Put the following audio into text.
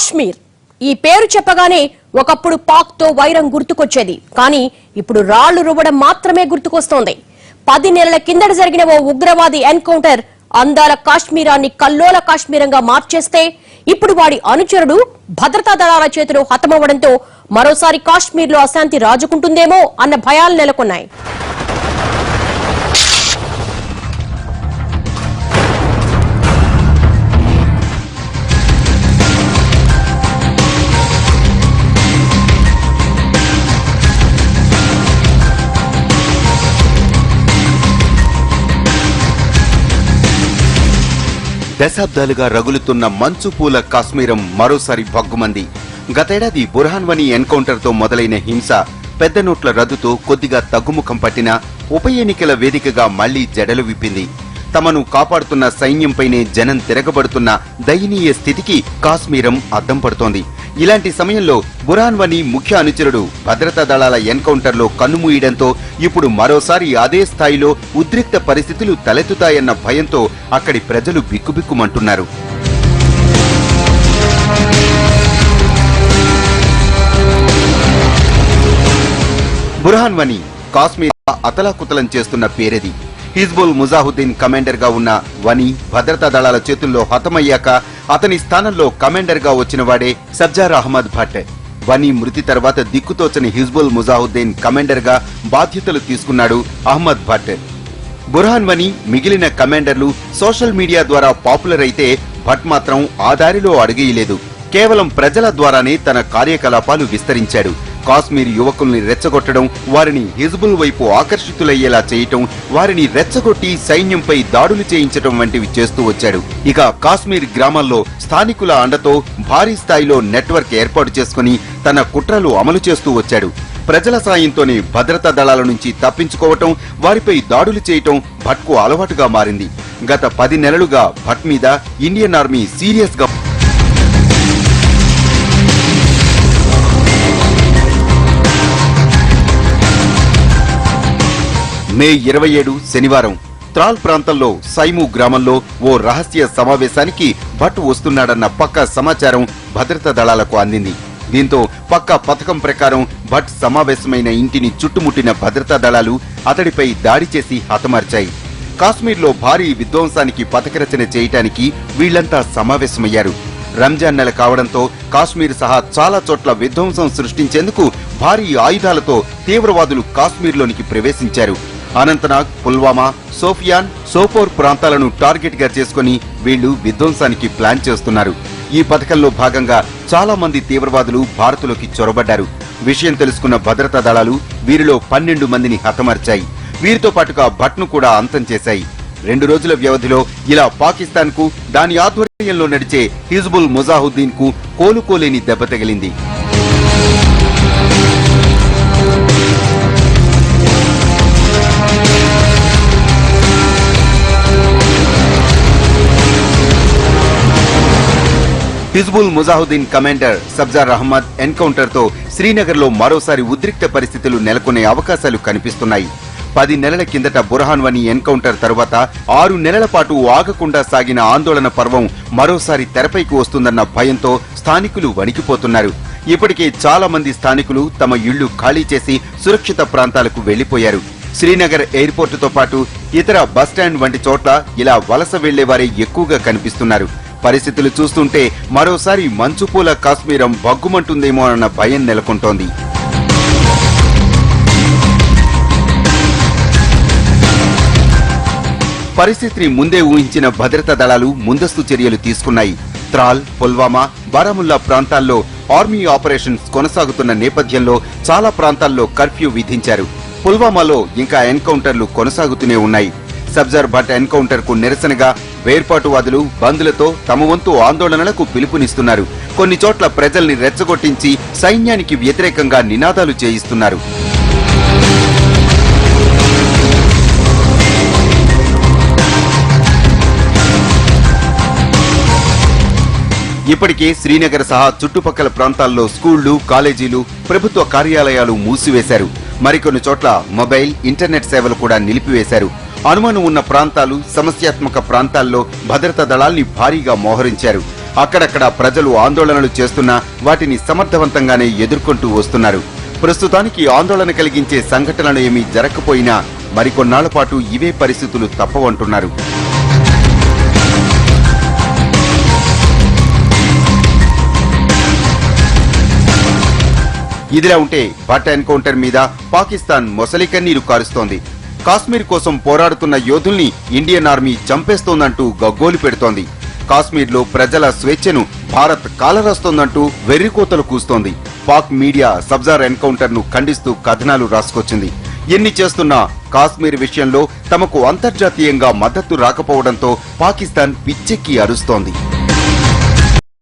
కాశ్మీర్. ఈ పేరు చెప్పగానే ఒకప్పుడు పాక్తో వైరం గుర్తుకొచ్చేది. కానీ ఇప్పుడు రాళ్ళు రువ్వడం మాత్రమే గుర్తుకొస్తోంది. పది నెలల కిందట జరిగిన ఓ ఉగ్రవాది ఎన్కౌంటర్ అందాల కాశ్మీరాన్ని కల్లోల కాశ్మీరంగా మార్చేస్తే ఇప్పుడు వాడి అనుచరుడు భద్రతా దళాల చేతిలో హతమవ్వడంతో మరోసారి కాశ్మీర్లో అశాంతి రాజుకుంటుందేమో అన్న భయాలు నెలకొన్నాయి. దశాబ్దాలుగా రగులుతున్న మంచు పూల కాశ్మీరం మరోసారి భగ్గుమంది. గతేడాది బుర్హాన్వని ఎన్కౌంటర్తో మొదలైన హింస పెద్ద నోట్ల రద్దుతో కొద్దిగా తగ్గుముఖం పట్టిన ఉప ఎన్నికల వేదికగా మళ్ళీ జడలు విప్పింది. తమను కాపాడుతున్న సైన్యంపైనే జనం తిరగబడుతున్న దయనీయ స్థితికి కాశ్మీరం అద్దం పడుతోంది. ఇలాంటి సమయంలో బురాన్ వని ముఖ్య అనుచరుడు భద్రతా దళాల ఎన్కౌంటర్లో కన్నుమూయడంతో ఇప్పుడు మరోసారి అదే స్థాయిలో ఉద్రిక్త పరిస్థితులు తలెత్తుతాయన్న భయంతో అక్కడి ప్రజలు బిక్కుబిక్కుమంటున్నారు. బురాన్ వని కాశ్మీర్ అతలాకుతలం చేస్తున్న పేరది. హిజ్బుల్ ముజాహుద్దీన్ కమాండర్గా ఉన్న వని భద్రతా దళాల చేతుల్లో హతమయ్యాక అతని స్థానంలో కమాండర్గా వచ్చిన వాడే సబ్జార్ అహ్మద్ భట్. వని మృతి తర్వాత దిక్కుతోచని హిజ్బుల్ ముజాహుద్దీన్ కమాండర్గా బాధ్యతలు తీసుకున్నాడు అహ్మద్ భట్. బుర్హాన్ వని మిగిలిన కమాండర్లు సోషల్ మీడియా ద్వారా పాపులర్ అయితే భట్ మాత్రం ఆ దారిలో అడుగేయలేదు. కేవలం ప్రజల ద్వారానే తన కార్యకలాపాలు విస్తరించాడు. కాశ్మీర్ యువకుల్ని రెచ్చగొట్టడం వారిని హిజ్బుల్ వైపు ఆకర్షితులయ్యేలా చేయటం వారిని రెచ్చగొట్టి సైన్యంపై దాడులు చేయించటం వంటివి చేస్తూ వచ్చాడు. ఇక కాశ్మీర్ గ్రామాల్లో స్థానికుల అండతో భారీ స్థాయిలో నెట్వర్క్ ఏర్పాటు చేసుకుని తన కుట్రలు అమలు చేస్తూ వచ్చాడు. ప్రజల సాయంతోనే భద్రతా దళాల నుంచి తప్పించుకోవటం వారిపై దాడులు చేయటం భట్కు అలవాటుగా మారింది. గత పది నెలలుగా భట్ మీద ఇండియన్ ఆర్మీ సీరియస్గా మే ఇరవై ఏడు శనివారం. త్రాల్ ప్రాంతంలో సైము గ్రామంలో ఓ రహస్య సమావేశానికి భట్ వస్తున్నాడన్న పక్క సమాచారం భద్రతా దళాలకు అందింది. దీంతో పక్క పథకం ప్రకారం భట్ సమావేశమైన ఇంటిని చుట్టుముట్టిన భద్రతా దళాలు అతడిపై దాడి చేసి హతమార్చాయి. కాశ్మీర్లో భారీ విధ్వంసానికి పథకరచన చేయటానికి వీళ్ళంతా సమావేశమయ్యారు. రంజాన్ నెల కావడంతో కాశ్మీర్ సహా చాలా చోట్ల విధ్వంసం సృష్టించేందుకు భారీ ఆయుధాలతో తీవ్రవాదులు కాశ్మీర్లోనికి ప్రవేశించారు. అనంతనాగ్ పుల్వామా సోఫియాన్ సోపోర్ ప్రాంతాలను టార్గెట్గా చేసుకుని వీళ్ళు విధ్వంసానికి ప్లాన్ చేస్తున్నారు. ఈ పథకంలో భాగంగా చాలా మంది తీవ్రవాదులు భారత్లోకి చొరబడ్డారు. విషయం తెలుసుకున్న భద్రతా దళాలు వీరిలో పన్నెండు మందిని హతమార్చాయి. వీరితో పాటుగా భట్ను కూడా అంతం చేశాయి. రెండు రోజుల వ్యవధిలో ఇలా పాకిస్తాన్కు దాని ఆధ్వర్యంలో నడిచే హిజ్బుల్ ముజాహుద్దీన్కు కోలుకోలేని దెబ్బ తగిలింది. హిజ్బుల్ ముజాహుద్దీన్ కమాండర్ సబ్జార్ అహ్మద్ ఎన్కౌంటర్తో శ్రీనగర్లో మరోసారి ఉద్రిక్త పరిస్థితులు నెలకొనే అవకాశాలు కనిపిస్తున్నాయి. పది నెలల కిందట బుర్హాన్ వని ఎన్కౌంటర్ తరువాత ఆరు నెలల పాటు ఆగకుండా సాగిన ఆందోళన పర్వం మరోసారి తెరపైకి వస్తుందన్న భయంతో స్థానికులు వణికిపోతున్నారు. ఇప్పటికే చాలా మంది స్థానికులు తమ ఇళ్ళు ఖాళీ చేసి సురక్షిత ప్రాంతాలకు వెళ్ళిపోయారు శ్రీనగర్ ఎయిర్పోర్టుతో పాటు ఇతర బస్టాండ్ వంటి చోట్ల ఇలా వలస వెళ్ళేవారే ఎక్కువగా కనిపిస్తున్నారు. పరిస్థితులు చూస్తుంటే మరోసారి మంచుపూల కాశ్మీరం భగ్గుమంటుందేమో అన్న భయం నెలకొంటోంది. పరిస్థితిని ముందే ఊహించిన భద్రతా దళాలు ముందస్తు చర్యలు తీసుకున్నాయి. త్రాల్ పుల్వామా బారాముల్లా ప్రాంతాల్లో ఆర్మీ ఆపరేషన్స్ కొనసాగుతున్న నేపథ్యంలో చాలా ప్రాంతాల్లో కర్ఫ్యూ విధించారు. పుల్వామాలో ఇంకా ఎన్కౌంటర్లు కొనసాగుతూనే ఉన్నాయి. సబ్జర్ భట్ ఎన్కౌంటర్కు నిరసనగా వేర్పాటువాదులు బంద్లతో తమ వంతు ఆందోళనలకు పిలుపునిస్తున్నారు. కొన్ని చోట్ల ప్రజల్ని రెచ్చగొట్టించి సైన్యానికి వ్యతిరేకంగా నినాదాలు చేయిస్తున్నారు. ఇప్పటికే శ్రీనగర్ సహా చుట్టుపక్కల ప్రాంతాల్లో స్కూళ్ళు కాలేజీలు ప్రభుత్వ కార్యాలయాలు మూసివేశారు. మరికొన్ని చోట్ల మొబైల్ ఇంటర్నెట్ సేవలు కూడా నిలిపివేశారు. అనుమానం ఉన్న ప్రాంతాలు సమస్యాత్మక ప్రాంతాల్లో భద్రతా దళాల్ని భారీగా మోహరించారు. అక్కడక్కడ ప్రజలు ఆందోళనలు చేస్తున్నా వాటిని సమర్థవంతంగానే ఎదుర్కొంటూ వస్తున్నారు. ప్రస్తుతానికి ఆందోళన కలిగించే సంఘటనలు ఏమీ జరగకపోయినా మరికొన్నాళ్ళ పాటు ఇవే పరిస్థితులు తప్పవంటున్నారు ఇదిలా ఉంటే భట్ ఎన్కౌంటర్ మీద పాకిస్తాన్ మొసలి కన్నీరు కారుస్తోంది. కాశ్మీర్ కోసం పోరాడుతున్న యోధుల్ని ఇండియన్ ఆర్మీ చంపేస్తోందంటూ గగ్గోలు పెడుతోంది. కాశ్మీర్లో ప్రజల స్వేచ్ఛను భారత్ కాలరాస్తోందంటూ వెర్రికోతలు కూస్తోంది. పాక్ మీడియా సబ్జార్ ఎన్కౌంటర్ను ఖండిస్తూ కథనాలు రాసుకొచ్చింది. ఎన్ని చేస్తున్నా కాశ్మీర్ విషయంలో తమకు అంతర్జాతీయంగా మద్దతు రాకపోవడంతో పాకిస్తాన్ పిచ్చెక్కి అరుస్తోంది.